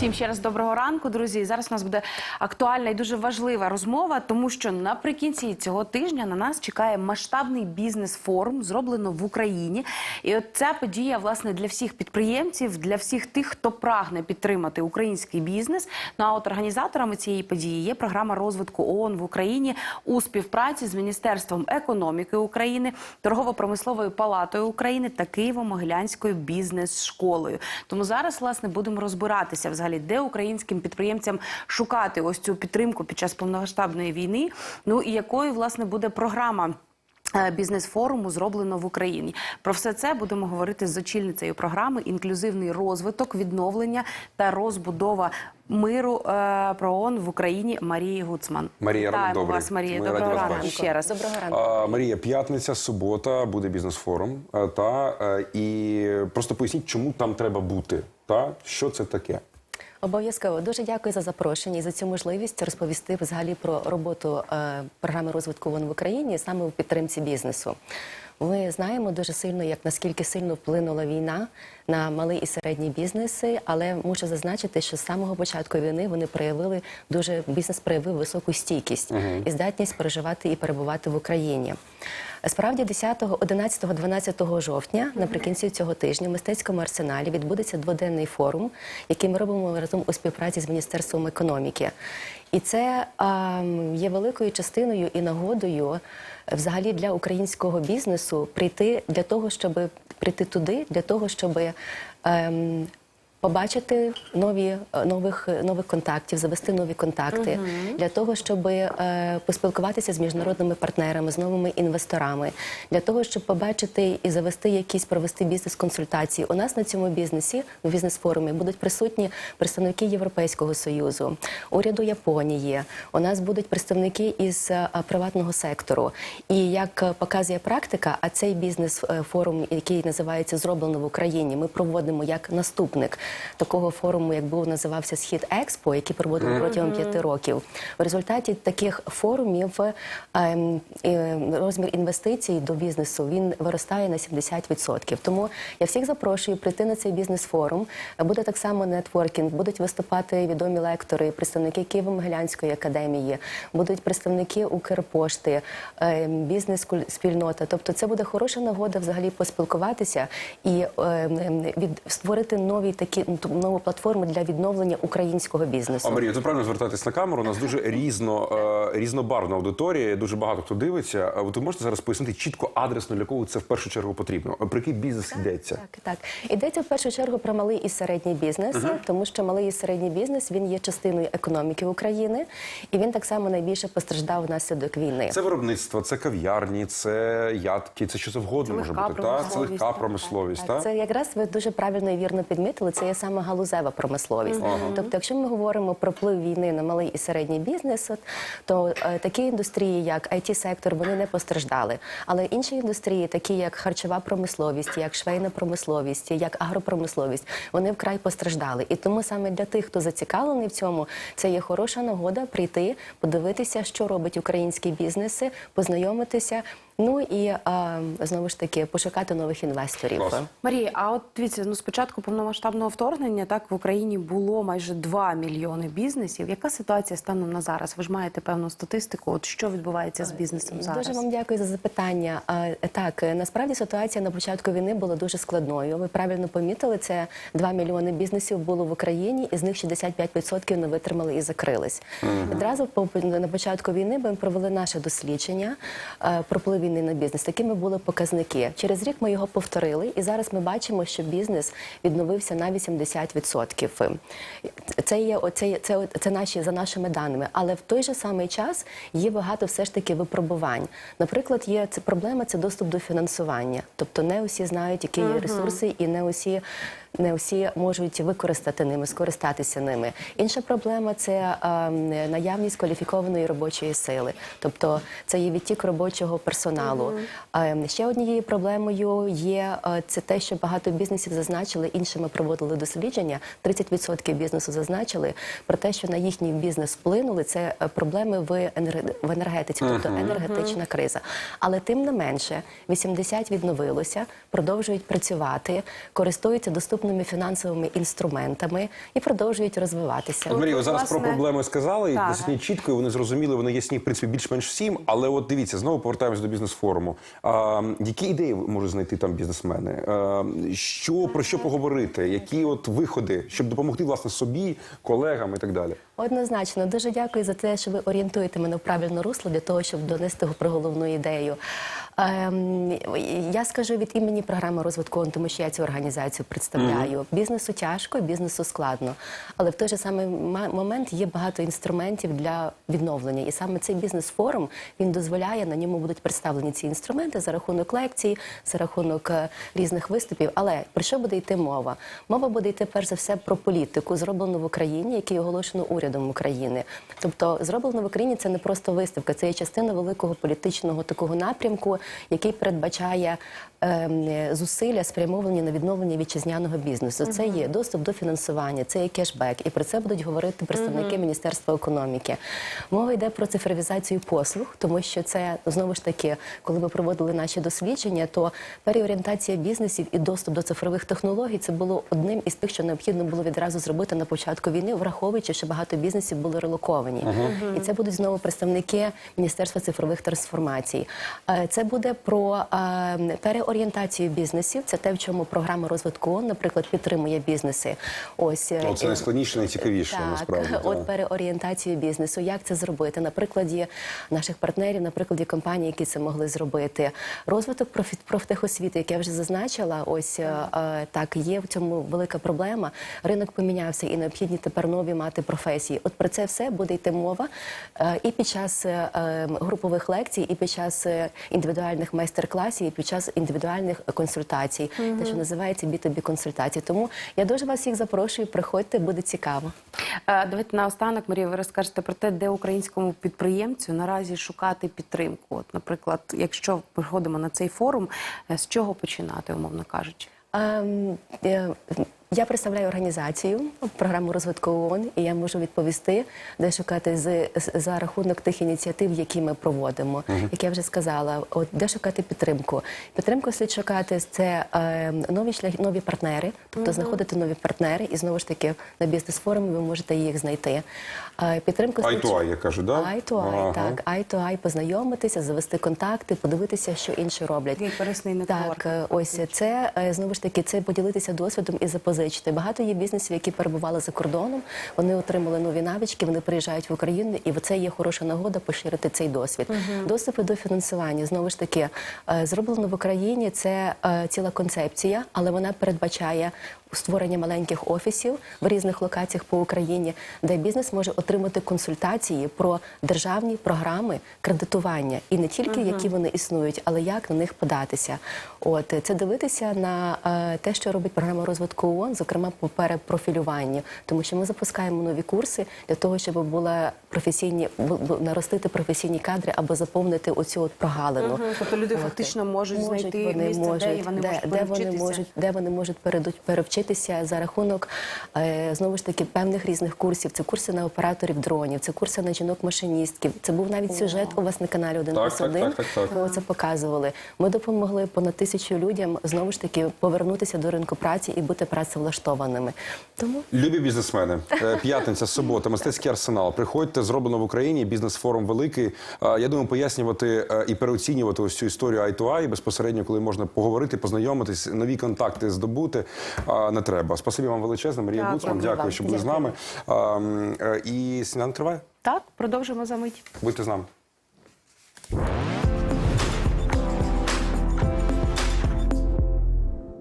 Всім ще раз доброго ранку, друзі. Зараз у нас буде актуальна і дуже важлива розмова, тому що наприкінці цього тижня на нас чекає масштабний бізнес-форум, зроблено в Україні. І от ця подія, власне, для всіх підприємців, для всіх тих, хто прагне підтримати український бізнес. Ну а от організаторами цієї події є програма розвитку ООН в Україні у співпраці з Міністерством економіки України, торгово-промисловою палатою України та Києво-Могилянською бізнес-школою. Тому зараз, власне, будемо розбиратися взагалі, де українським підприємцям шукати ось цю підтримку під час повномасштабної війни. Ну і якою власне буде програма. е, Бізнес-форуму зроблено в Україні. Про все це будемо говорити з очільницею програми інклюзивний розвиток, відновлення та розбудова миру е, про ООН в Україні Марії Гуцман. Марія, Вітаємо добрий. вас, Марія. Ми Доброго раді вас ще раз. Доброго ранку. А, Марія, п'ятниця, субота буде бізнес-форум. Та е, і просто поясніть, чому там треба бути. Та що це таке? Обов'язково дуже дякую за запрошення і за цю можливість розповісти взагалі про роботу е, програми розвитку ООН в Україні саме у підтримці бізнесу. Ми знаємо дуже сильно, як наскільки сильно вплинула війна на малий і середні бізнеси, але мушу зазначити, що з самого початку війни вони проявили дуже бізнес проявив високу стійкість і здатність переживати і перебувати в Україні. Справді, 10, 11, 12 жовтня, наприкінці цього тижня, в мистецькому арсеналі відбудеться дводенний форум, який ми робимо разом у співпраці з Міністерством економіки. І це а, є великою частиною і нагодою е, взагалі для українського бізнесу прийти для того, щоб прийти туди, для того, щоб ем, побачити нові е, нових нових контактів, завести нові контакти для того, щоб е, поспілкуватися з міжнародними партнерами, з новими інвесторами, для того, щоб побачити і завести якісь провести бізнес-консультації. У нас на цьому бізнесі, у бізнес-форумі, будуть присутні представники Європейського союзу, уряду Японії. У нас будуть представники із е, приватного сектору. І як е, показує практика, а цей бізнес-форум, який називається Зроблено в Україні, ми проводимо як наступник такого форуму, як був називався Схід Експо, який проводили протягом п'яти років. В результаті таких форумів ем, е, розмір інвестицій до бізнесу він виростає на 70%. Тому я всіх запрошую прийти на цей бізнес-форум. Буде так само нетворкінг, будуть виступати відомі лектори, представники Києво-Могилянської академії, будуть представники Укрпошти, ем, бізнес-спільнота. Тобто, це буде хороша нагода взагалі поспілкуватися і ем, від створити нові такі ну, нову платформу для відновлення українського бізнесу. А Марія, тут правильно звертатись на камеру. У нас дуже різно е, різнобарвна аудиторія. Дуже багато хто дивиться. А от ви можете зараз пояснити чітко адресно для кого це в першу чергу потрібно? Про який бізнес йдеться? Так, так. Йдеться в першу чергу про малий і середній бізнес, тому що малий і середній бізнес він є частиною економіки України, і він так само найбільше постраждав внаслідок війни. Це виробництво, це кав'ярні, це ядки, це що завгодно може бути. Та це легка промисловість. Так, Та? це якраз ви дуже правильно і вірно підмітили. Це є саме галузева промисловість. Тобто, якщо ми говоримо про вплив війни на малий і середній бізнес, то е, такі індустрії, як it сектор вони не постраждали. Але інші індустрії, такі як харчова промисловість, як швейна промисловість, як агропромисловість, вони вкрай постраждали. І тому саме для тих, хто зацікавлений в цьому, це є хороша нагода прийти, подивитися, що робить українські бізнеси, познайомитися. Ну і а, знову ж таки пошукати нових інвесторів. Клас. Марія, а от дивіться, ну спочатку повномасштабного вторгнення так в Україні було майже 2 мільйони бізнесів. Яка ситуація станом на зараз? Ви ж маєте певну статистику. От що відбувається з бізнесом зараз? Дуже вам дякую за запитання. А, Так, насправді ситуація на початку війни була дуже складною. Ви правильно помітили, це 2 мільйони бізнесів було в Україні, із них 65% не витримали і закрились. Відразу по на початку війни ми провели наше дослідження про вплив війни на бізнес. Такими були показники. Через рік ми його повторили, і зараз ми бачимо, що бізнес відновився на 80%. Це є оце, є- це, це наші за нашими даними, але в той же самий час є багато все ж таки випробувань. Наприклад, є це проблема це доступ до фінансування. Тобто не усі знають, які є ресурси, і не усі. Не всі можуть використати ними, скористатися ними. Інша проблема це ем, наявність кваліфікованої робочої сили, тобто це є відтік робочого персоналу. Ем, ще однією проблемою є е, це те, що багато бізнесів зазначили, іншими проводили дослідження. 30% бізнесу зазначили про те, що на їхній бізнес вплинули. Це е, проблеми в в енергетиці, тобто енергетична криза. Але тим не менше, 80 відновилося, продовжують працювати, користуються доступною потужними фінансовими інструментами і продовжують розвиватися. От, Марія, ви зараз власне, про проблеми сказали, і досить чітко, і вони зрозуміли, вони ясні, в принципі, більш-менш всім. Але от дивіться, знову повертаємось до бізнес-форуму. А, які ідеї можуть знайти там бізнесмени? А, що, про що поговорити? Які от виходи, щоб допомогти, власне, собі, колегам і так далі? Однозначно, дуже дякую за те, що ви орієнтуєте мене в правильне русло для того, щоб донести про головну ідею. Ем, я скажу від імені програми розвитку, тому що я цю організацію представляю. Бізнесу тяжко, бізнесу складно. Але в той же самий момент є багато інструментів для відновлення. І саме цей бізнес-форум він дозволяє на ньому будуть представлені ці інструменти за рахунок лекцій, за рахунок е, різних виступів. Але про що буде йти мова? Мова буде йти перш за все про політику, зроблену в Україні, який оголошено урядом України. Тобто, зроблено в Україні це не просто виставка, це є частина великого політичного такого напрямку, який передбачає ем, зусилля спрямовані на відновлення вітчизняного бізнесу. Це є доступ до фінансування, це є кешбек, і про це будуть говорити представники Міністерства економіки. Мова йде про цифровізацію послуг, тому що це знову ж таки, коли ми проводили наші дослідження, то переорієнтація бізнесів і доступ до цифрових технологій це було одним із тих, що необхідно було відразу зробити на початку війни, враховуючи, що багато бізнесів були релоковані. І це будуть знову представники Міністерства цифрових трансформацій. Е, Це буде про е, переорієнтацію бізнесів. Це те, в чому програма розвитку ООН, наприклад, підтримує бізнеси. Ось е, це найскладніше, найцікавіше, так, насправді, От так. переорієнтацію бізнесу. Як це зробити? На прикладі наших партнерів, на прикладі компаній, які це могли зробити. Розвиток профтехосвіти, як я вже зазначила, ось так є в цьому велика проблема. Ринок помінявся і необхідні тепер нові мати професії. От про це все буде йти мова е, і під час е, е, групових лекцій, і під час індивідуальних майстер-класів, і під час індивідуальних консультацій, те, що називається B2B консультації. Тому я дуже вас всіх запрошую. Приходьте, буде цікаво. Давайте наостанок, Марія, ви розкажете про те, де українському підприємцю наразі шукати підтримку. От, наприклад, якщо приходимо на цей форум, з чого починати, умовно кажучи? Ем, е, Я представляю організацію програму розвитку ООН, і я можу відповісти, де шукати з, з- за рахунок тих ініціатив, які ми проводимо. Як я вже сказала, от де шукати підтримку. Підтримку слід шукати це е, нові шлях, нові партнери, тобто знаходити нові партнери, і знову ж таки на бізнес-форумі ви можете їх знайти. Е, підтримку to eye, я кажу, да? Eye to eye, Ага. так, eye to eye, познайомитися, завести контакти, подивитися, що інші роблять. Такий корисний нетворк. Так, е, ось це е, знову ж таки це поділитися досвідом і запозичити. Багато є бізнесів, які перебували за кордоном. Вони отримали нові навички, вони приїжджають в Україну, і це є хороша нагода поширити цей досвід. Доступи до фінансування знову ж таки е, зроблено в Україні. Це е, ціла концепція, але вона передбачає. Створення маленьких офісів в різних локаціях по Україні, де бізнес може отримати консультації про державні програми кредитування, і не тільки які вони існують, але як на них податися. От це дивитися на е, те, що робить програма розвитку ООН, зокрема по перепрофілюванню, тому що ми запускаємо нові курси для того, щоб була професійні наростити професійні кадри або заповнити оцю от прогалину. Тобто люди От. фактично можуть знайти вони місце, де і вони де, можуть де вони можуть, де вони можуть переду- перевчитися за рахунок е, знову ж таки певних різних курсів. Це курси на операторів дронів, це курси на жінок-машиністків. Це був навіть сюжет у вас на каналі 1 Так, плюс так, 1. так, так, так. Ми це показували. Ми допомогли понад тисячу людям знову ж таки повернутися до ринку праці і бути працевлаштованими. Тому Любі бізнесмени, е, п'ятниця, субота, мистецький арсенал. Приходьте, зроблено в Україні. Бізнес-форум великий. Е, Я думаю, пояснювати е, і переоцінювати ось цю історію eye to eye безпосередньо, коли можна поговорити, познайомитись, нові контакти здобути не треба. Спасибі вам величезне, Марія Гуцман. Дякую, дякую, що були з нами. Ем, е, і сніданок триває. Так, продовжимо за мить. Будьте з нами.